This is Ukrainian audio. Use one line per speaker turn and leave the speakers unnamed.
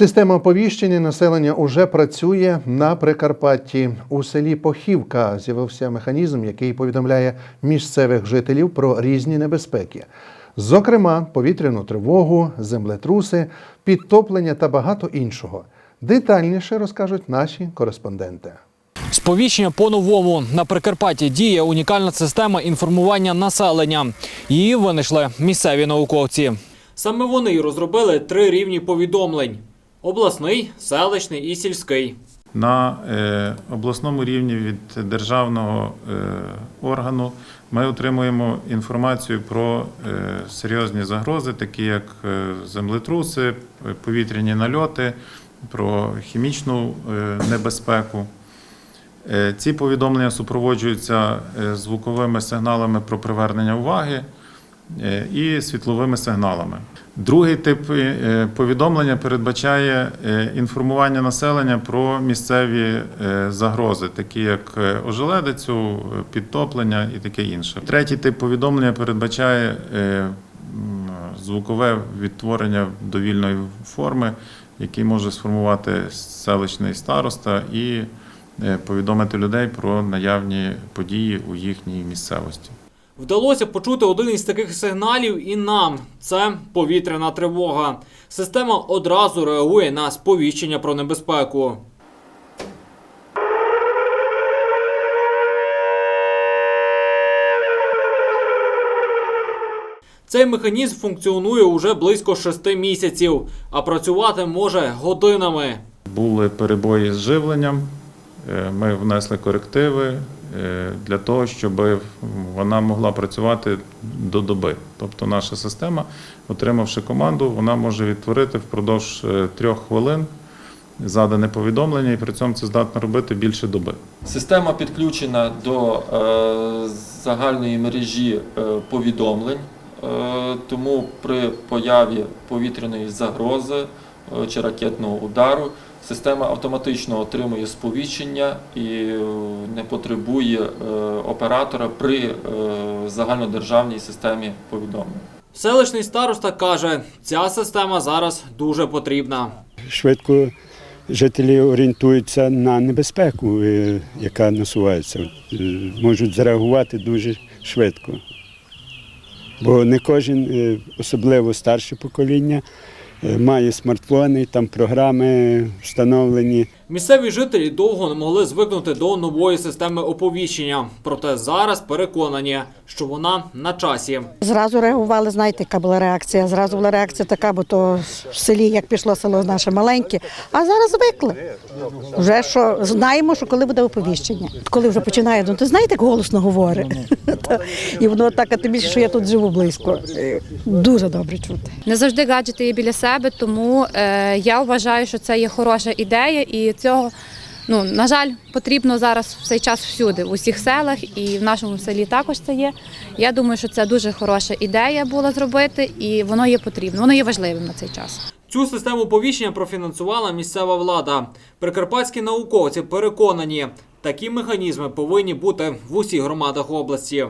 Система оповіщення населення уже працює на Прикарпатті. У селі Похівка з'явився механізм, який повідомляє місцевих жителів про різні небезпеки. Зокрема, повітряну тривогу, землетруси, підтоплення та багато іншого. Детальніше розкажуть наші кореспонденти.
Сповіщення по-новому на Прикарпатті діє унікальна система інформування населення. Її винайшли місцеві науковці. Саме вони й розробили три рівні повідомлень: обласний, селищний і сільський.
На е, обласному рівні від державного е, органу ми отримуємо інформацію про е, серйозні загрози, такі як землетруси, повітряні нальоти, про хімічну небезпеку. Ці повідомлення супроводжуються звуковими сигналами про привернення уваги і світловими сигналами. Другий тип е, повідомлення передбачає е, інформування населення про місцеві е, загрози, такі як е, ожеледицю, е, підтоплення і таке інше. Третій тип повідомлення передбачає е, звукове відтворення довільної форми, який може сформувати селищний староста і е, повідомити людей про наявні події у їхній місцевості.
Вдалося почути один із таких сигналів і нам. Це повітряна тривога. Система одразу реагує на сповіщення про небезпеку. Цей механізм функціонує уже близько шести місяців, а працювати може годинами.
Були перебої з живленням. е, Ми внесли корективи для того, щоб вона могла працювати до доби. Тобто наша система, отримавши команду, вона може відтворити впродовж е, трьох хвилин задане повідомлення, і при цьому це здатно робити більше доби.
Система підключена до е, загальної мережі е, повідомлень, е, тому при появі повітряної загрози е, чи ракетного удару система автоматично отримує сповіщення і е, не потребує е, оператора при е, загальнодержавній системі повідомлень.
Селищний староста каже, ця система зараз дуже потрібна.
швидко жителі орієнтуються на небезпеку, яка насувається. Можуть зреагувати дуже швидко. Бо не кожен, особливо старше покоління, має смартфони, там програми встановлені.
Місцеві жителі довго не могли звикнути до нової системи оповіщення, проте зараз переконані, що вона на часі.
Зразу реагували, знаєте, яка була реакція. Зразу була реакція така, бо то в селі, як пішло село наше маленьке, а зараз звикли. Вже що знаємо, що коли буде оповіщення. Коли вже починає, ну ти знаєте, як голосно говорить. І воно так, а тим більше, що я тут живу близько. Е, Дуже добре чути.
Не завжди гаджети є біля себе, тому е, я вважаю, що це є хороша ідея, і цього, ну на жаль, потрібно зараз в цей час всюди, в усіх селах, і в нашому селі також це є. Я думаю, що це дуже хороша ідея була зробити, і воно є потрібно, воно є важливим на цей час.
Цю систему оповіщення профінансувала місцева влада. Прикарпатські науковці переконані, такі механізми повинні бути в усіх громадах області.